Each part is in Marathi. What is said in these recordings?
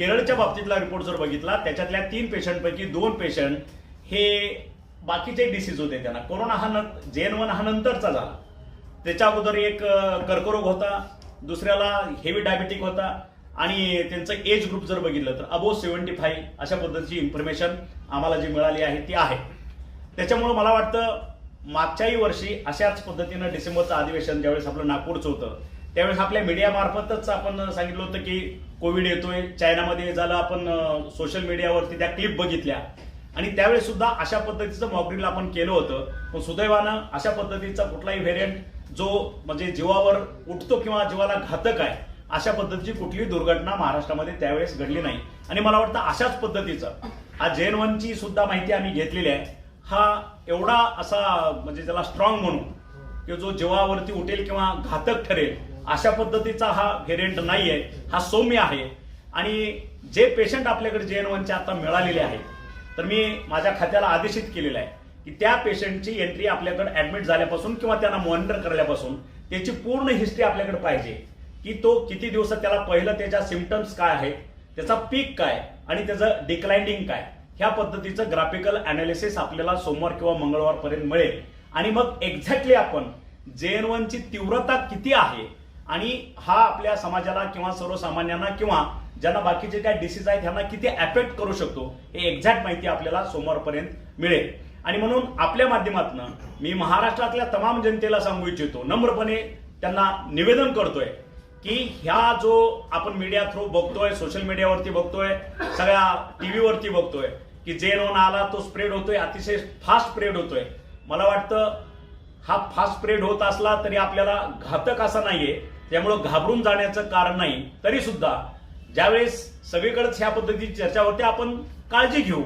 केरळच्या बाबतीतला रिपोर्ट जर बघितला त्याच्यातल्या तीन पेशंटपैकी दोन पेशंट हे बाकीचे डिसीज होते त्यांना. कोरोना हा न जेन वन हा नंतरचा झाला. त्याच्या अगोदर एक कर्करोग होता दुसऱ्याला हेवी डायबेटिक होता आणि त्यांचं एज ग्रुप जर बघितलं तर अबो सेव्हन्टी फाईव्ह अशा पद्धतीची इन्फॉर्मेशन आम्हाला जी मिळाली आहे ती आहे. त्याच्यामुळं मला वाटतं मागच्याही वर्षी अशाच पद्धतीनं डिसेंबरचं अधिवेशन ज्यावेळेस आपलं नागपूरचं होतं त्यावेळेस आपल्या मीडियामार्फतच आपण सांगितलं होतं की कोविड येतोय चायनामध्ये झालं आपण सोशल मीडियावरती त्या क्लिप बघितल्या. आणि त्यावेळेस सुद्धा अशा पद्धतीचं मॉकड्रिल आपण केलं होतं. पण सुदैवानं अशा पद्धतीचा कुठलाही व्हेरियंट जो म्हणजे जीवावर उठतो किंवा जीवाला घातक आहे अशा पद्धतीची कुठलीही दुर्घटना महाराष्ट्रामध्ये त्यावेळेस घडली नाही. आणि मला वाटतं अशाच पद्धतीचं हा जेन वनची सुद्धा माहिती आम्ही घेतलेली आहे. हा एवढा असा म्हणजे त्याला स्ट्रॉंग म्हणू की जो जीवावरती उठेल किंवा घातक ठरेल अशा पद्धतीचा हा व्हेरियंट नाहीये. हा सौम्य आहे. आणि जे पेशंट आपल्याकडे जे एन वनचे आता मिळालेले आहेत तर मी माझ्या खात्याला आदेशित केलेलं आहे की त्या पेशंटची एंट्री आपल्याकडे ऍडमिट झाल्यापासून किंवा त्यांना मॉनिटर करण्यापासून त्याची पूर्ण हिस्ट्री आपल्याकडे पाहिजे. की तो किती दिवसात त्याला पहिलं त्याच्या सिमटम्स काय आहेत त्याचा पीक काय आणि त्याचं डिक्लाइनिंग काय ह्या पद्धतीचं ग्राफिकल अनालिसिस आपल्याला सोमवार किंवा मंगळवारपर्यंत मिळेल. आणि मग एक्झॅक्टली आपण जे एन वनची तीव्रता किती आहे आणि हा आपल्या समाजाला किंवा सर्वसामान्यांना किंवा ज्यांना बाकीचे काय डिसीज आहेत त्यांना किती अफेक्ट करू शकतो हे एक्झॅक्ट माहिती आपल्याला सोमवारपर्यंत मिळेल. आणि म्हणून आपल्या माध्यमातून मी महाराष्ट्रातल्या तमाम जनतेला सांगू इच्छितो नम्रपणे त्यांना निवेदन करतोय की ह्या जो आपण मीडिया थ्रू बघतोय सोशल मीडियावरती बघतोय सगळ्या टीव्हीवरती बघतोय की जे नोन आला तो स्प्रेड होतोय अतिशय फास्ट स्प्रेड होतोय. मला वाटतं हा फास्ट स्प्रेड होत असला तरी आपल्याला घातक असा नाहीये. त्यामुळं घाबरून जाण्याचं कारण नाही. तरी सुद्धा ज्यावेळेस सगळीकडेच ह्या पद्धतीची चर्चा होते आपण काळजी घेऊ.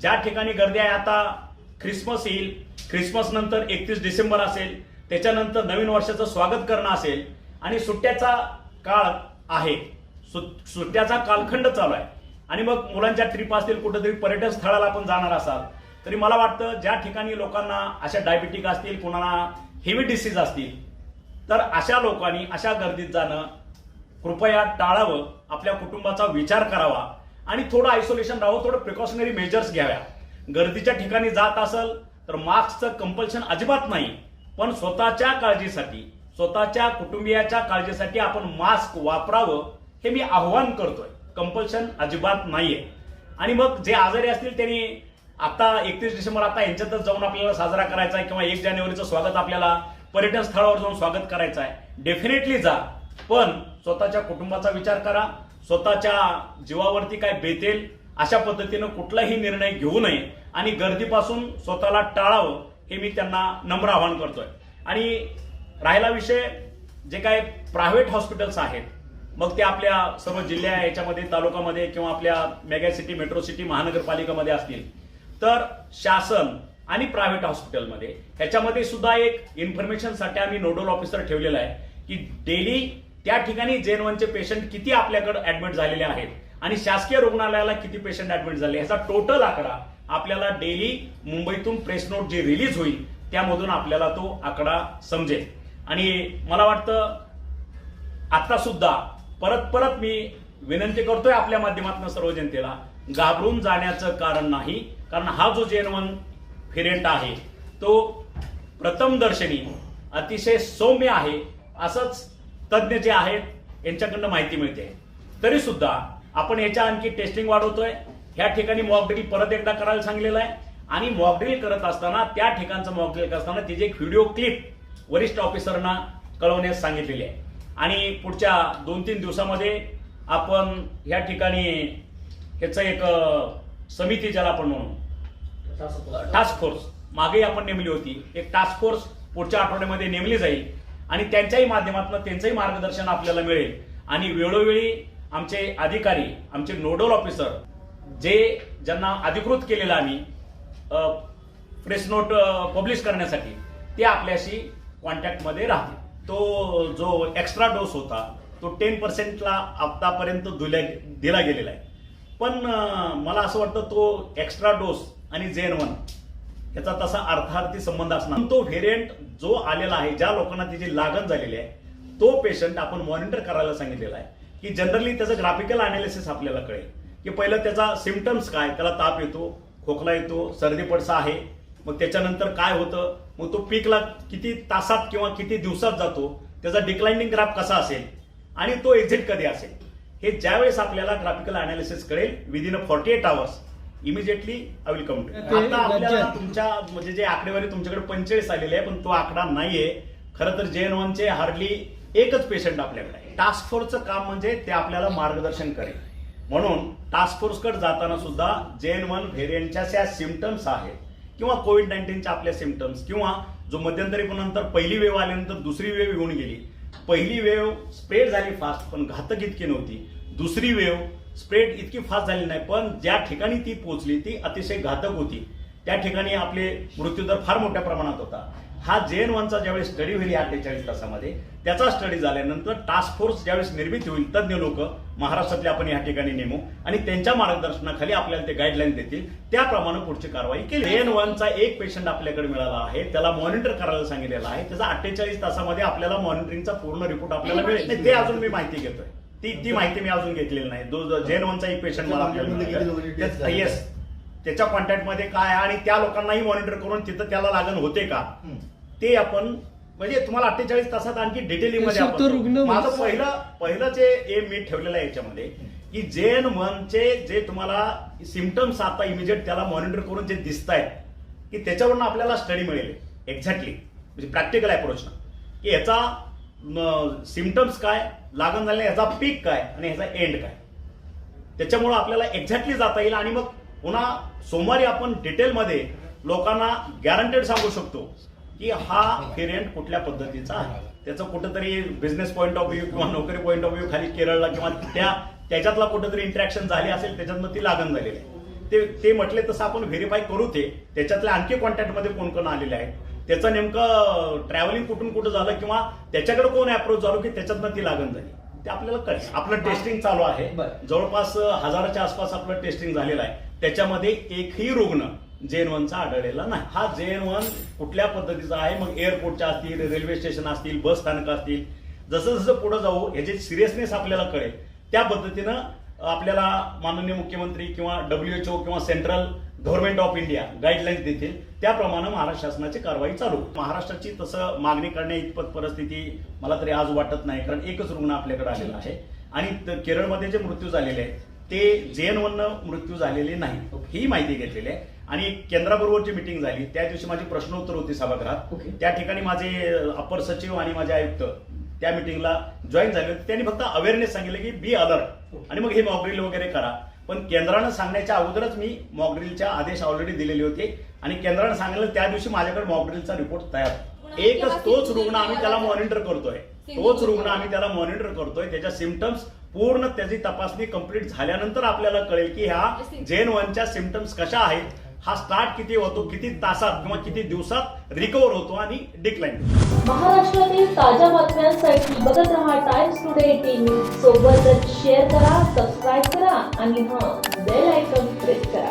ज्या ठिकाणी गर्दी आहे आता ख्रिसमस येईल. ख्रिसमस नंतर एकतीस डिसेंबर असेल. त्याच्यानंतर नवीन वर्षाचं स्वागत करणं असेल. आणि सुट्ट्याचा काळ आहे. सु- सुट्ट्याचा कालखंड चालू आहे. आणि मग मुलांच्या ट्रिप असतील कुठेतरी पर्यटन स्थळाला आपण जाणार असाल. तरी मला वाटतं ज्या ठिकाणी लोकांना अशा डायबिटिक असतील कोणाला हेवी डिसीज असतील तर अशा लोकांनी अशा गर्दीत जाणं कृपया टाळावं आपल्या कुटुंबाचा विचार करावा आणि थोडं आयसोलेशन राहावं थोडं प्रिकॉशनरी मेजर्स घ्याव्या. गर्दीच्या ठिकाणी जात असेल तर मास्कचं कंपल्शन अजिबात नाही पण स्वतःच्या काळजीसाठी स्वतःच्या कुटुंबियाच्या काळजीसाठी आपण मास्क वापरावं हे मी आव्हान करतोय. कंपल्शन अजिबात नाहीये. आणि मग जे आजारी असतील त्यांनी आता एकतीस डिसेंबर आता यांच्यातच जाऊन आपल्याला साजरा करायचा आहे किंवा एक जानेवारीचं स्वागत आपल्याला पर्यटन स्थळावर जाऊन स्वागत करायचं आहे. डेफिनेटली जा. पण स्वतःच्या कुटुंबाचा विचार करा. स्वतःच्या जीवावरती काय बेतेल अशा पद्धतीनं कुठलाही निर्णय घेऊ नये. आणि गर्दीपासून स्वतःला टाळावं हे मी त्यांना नम्र आवाहन करतोय. आणि राहिला विषय जे काय प्रायव्हेट हॉस्पिटल्स आहेत मग ते आपल्या सर्व जिल्ह्या याच्यामध्ये तालुक्यामध्ये किंवा आपल्या मेगा सिटी मेट्रो सिटी महानगरपालिकेमध्ये असतील. तर शासन आणि प्रायव्हेट हॉस्पिटलमध्ये ह्याच्यामध्ये सुद्धा एक इन्फॉर्मेशनसाठी आम्ही नोडल ऑफिसर ठेवलेला आहे की डेली त्या ठिकाणी जेन वनचे पेशंट किती आपल्याकडे ऍडमिट झालेले आहेत आणि शासकीय रुग्णालयाला किती पेशंट ऍडमिट झाले ह्याचा टोटल आकडा आपल्याला डेली मुंबईतून प्रेस नोट जे रिलीज होईल त्यामधून आपल्याला तो आकडा समजेल. आणि मला वाटतं आता सुद्धा परत परत मी विनंती करतोय आपल्या माध्यमातून सर्व जनतेला घाबरून जाण्याचं कारण नाही कारण हा जो जेनवन फिरेंट आहे तो प्रथम दर्शनी अतिशय सौम्य आहे असंच तज्ज्ञ जे आहेत यांच्याकडनं माहिती मिळते. तरी सुद्धा आपण याच्या आणखी टेस्टिंग वाढवतोय. ह्या ठिकाणी मॉकड्रिल परत एकदा करायला सांगलेलं आहे. आणि मॉकड्रिल करत असताना त्या ठिकाणचं मॉकड्रिल करत असताना तिची एक व्हिडिओ क्लिप वरिष्ठ ऑफिसरना कळवण्यास सांगितलेली आहे. आणि पुढच्या दोन तीन दिवसामध्ये आपण ह्या ठिकाणी ह्याचं एक समिती ज्याला आपण म्हणू. टास्क फोर्स मागेही आपण नेमली होती. एक टास्क फोर्स पुढच्या आठवड्यामध्ये नेमली जाईल आणि त्यांच्याही माध्यमातून त्यांचंही मार्गदर्शन आपल्याला मिळेल. आणि वेळोवेळी आमचे अधिकारी आमचे नोडल ऑफिसर जे ज्यांना अधिकृत केलेलं आम्ही प्रेस नोट पब्लिश करण्यासाठी ते आपल्याशी कॉन्टॅक्टमध्ये राहतील. तो जो एक्स्ट्रा डोस होता तो टेन पर्सेंटला आतापर्यंत दिल्या दिला गेलेला आहे. पण मला असं वाटतं तो एक्स्ट्रा डोस आणि जेन वन याचा तसा अर्थार्थी संबंध असणार तो व्हेरियंट जो आलेला आहे ज्या लोकांना त्याची लागण झालेली आहे तो पेशंट आपण मॉनिटर करायला सांगितलेला आहे. की जनरली त्याचं ग्राफिकल अनालिसिस आपल्याला कळेल. की पहिलं त्याचा सिमटम्स काय त्याला ताप येतो खोकला येतो सर्दी पडसा आहे मग त्याच्यानंतर काय होतं मग तो पीकला किती तासात किंवा किती दिवसात जातो त्याचा डिक्लाइनिंग ग्राफ कसा असेल आणि तो एक्झिट कधी असेल? हे ज्यावेळेस आपल्याला ग्राफिकल अनालिसिस कळेल within a forty eight hours immediately I will come ते आता आपल्याला तुमच्या म्हणजे जे आकडेवारी तुमच्याकडे पंचेचाळीस आलेले आहे पण तो आकडा नाहीये. खरं तर जे एन वनचे हार्डली एकच पेशंट आपल्याकडे आहे. टास्क फोर्सचं काम म्हणजे ते आपल्याला मार्गदर्शन करेल. म्हणून टास्क फोर्सकडे जाताना सुद्धा जे एन वन व्हेरियंटच्या ज्या सिमटम्स आहेत. किंवा कोविड नाईन्टीनच्या आपल्या सिमटम्स किंवा जो मध्यंतरी पण नंतर पहिली वेव आल्यानंतर दुसरी वेव येऊन गेली. पहिली वेव स्प्रेड झाली फास्ट पण घातक इतकी नव्हती. दुसरी वेव स्प्रेड इतकी फास्ट झाली नाही पण ज्या ठिकाणी ती पोहोचली ती अतिशय घातक होती. त्या ठिकाणी आपले मृत्यूदर फार मोठ्या प्रमाणात होता. हा जे एन वनचा ज्यावेळेस स्टडी होईल या अठ्ठेचाळीस तासामध्ये त्याचा स्टडी झाल्यानंतर टास्क फोर्स ज्यावेळेस निर्मित होईल तज्ज्ञ लोक महाराष्ट्रातले आपण या ठिकाणी नेमू आणि त्यांच्या मार्गदर्शनाखाली आपल्याला ते गाईडलाईन देतील. त्याप्रमाणे पुढची कारवाई केली. जे एन वनचा एक पेशंट आपल्याकडे मिळाला आहे त्याला मॉनिटर करायला सांगितलेलं आहे. त्याचा अठ्ठेचाळीस तासामध्ये आपल्याला मॉनिटरिंगचा पूर्ण रिपोर्ट आपल्याला मिळेल. नाही, ते अजून मी माहिती घेतोय. ती ती माहिती मी अजून घेतलेली नाही. जो जेन वनचा एक पेशंट मला आपल्याला येस त्याच्या कॉन्टॅक्टमध्ये काय आहे आणि त्या लोकांनाही मॉनिटर करून तिथं त्याला लागण होते का? ते आपण म्हणजे तुम्हाला अठ्ठेचाळीस तासात आणखी डिटेलिंगमध्ये रुग्ण माझं पहिलं पहिलं जे एम मी ठेवलेलं आहे याच्यामध्ये की जेन वनचे जे तुम्हाला सिमटम्स आता इमिजिएट त्याला मॉनिटर करून जे दिसत आहेत की त्याच्यावरून आपल्याला स्टडी मिळेल. एक्झॅक्टली म्हणजे प्रॅक्टिकल अप्रोच की ह्याचा सिमटम्स काय लागण झालेला ह्याचा पीक काय आणि ह्याचा एंड काय. त्याच्यामुळं आपल्याला एक्झॅक्टली जाता येईल आणि मग पुन्हा सोमवारी आपण डिटेलमध्ये लोकांना गॅरंटेड सांगू शकतो की हा व्हेरियंट कुठल्या पद्धतीचा आहे? त्याचं कुठंतरी बिझनेस पॉईंट ऑफ व्ह्यू किंवा नोकरी पॉईंट ऑफ व्ह्यू खाली केरळला किंवा त्या त्याच्यातला कुठंतरी इंटरॅक्शन झाली असेल त्याच्यातनं ती लागण झालेली आहे. ते ते म्हटले तसं आपण व्हेरीफाय करू ते. त्याच्यातल्या आणखी कॉन्टॅक्टमध्ये कोण कोण आलेले आहेत? त्याचं नेमकं ट्रॅव्हलिंग कुठून कुठं झालं किंवा त्याच्याकडे कोण अप्रोच झालो की त्याच्यातनं ती लागण झाली? ते आपल्याला कळेल. आपलं टेस्टिंग चालू आहे. जवळपास हजाराच्या आसपास आपलं टेस्टिंग झालेलं आहे. त्याच्यामध्ये एकही रुग्ण जेन वनचा आढळलेला नाही. हा जेन वन कुठल्या पद्धतीचा आहे? मग एअरपोर्टच्या असतील रेल्वे स्टेशन असतील बस स्थानक असतील. जसं जसं पुढे जाऊ ह्याची सिरियसनेस आपल्याला कळेल त्या पद्धतीनं आपल्याला माननीय मुख्यमंत्री किंवा डब्ल्यूएचओ किंवा central government of India guidelines देतील. त्याप्रमाणे महाराष्ट्र शासनाची कारवाई चालू. महाराष्ट्राची तसं मागणी करण्या इतपत परिस्थिती मला तरी आज वाटत नाही कारण एकच रुग्ण आपल्याकडे आलेला आहे. आणि केरळमध्ये जे मृत्यू झालेले आहेत ते जे एन वन मृत्यू झालेले नाही. ही माहिती घेतलेली आहे. आणि केंद्राबरोबर जी मिटिंग झाली. त्या दिवशी माझी प्रश्नोत्तर होती सभागृहात. त्या ठिकाणी माझे अपर सचिव आणि माझे आयुक्त त्या मिटिंगला जॉईन झाले होते. त्यांनी फक्त अवेअरनेस सांगितलं की बी अलर्ट आणि मग हे मॉकड्रिल वगैरे करा. पण केंद्रानं सांगण्याच्या अगोदरच मी मॉकड्रिलच्या आदेश ऑलरेडी दिलेले होते. आणि केंद्रानं सांगितलं त्या दिवशी माझ्याकडे मॉकड्रिलचा रिपोर्ट तयार. एकच तोच रुग्ण आम्ही त्याला मॉनिटर करतोय. तोच रुग्ण आम्ही त्याला मॉनिटर करतोय. त्याच्या सिमटम्स पूर्ण त्याची तपासणी कंप्लीट झाल्यानंतर आपल्याला कळेल की ह्या जेन वनच्या सिमटम्स कशा आहेत. हा स्टार्ट किती होतो किती तासात किंवा किती दिवसात रिकवर होतो आणि डिक्लाइन महाराष्ट्रातील ताज्या बातम्यांसाठी बघत रहा टाइम्स टुडे टीव्ही सोबतच शेअर करा सबस्क्राईब करा आणि हा बेल आयकॉन प्रेस करा.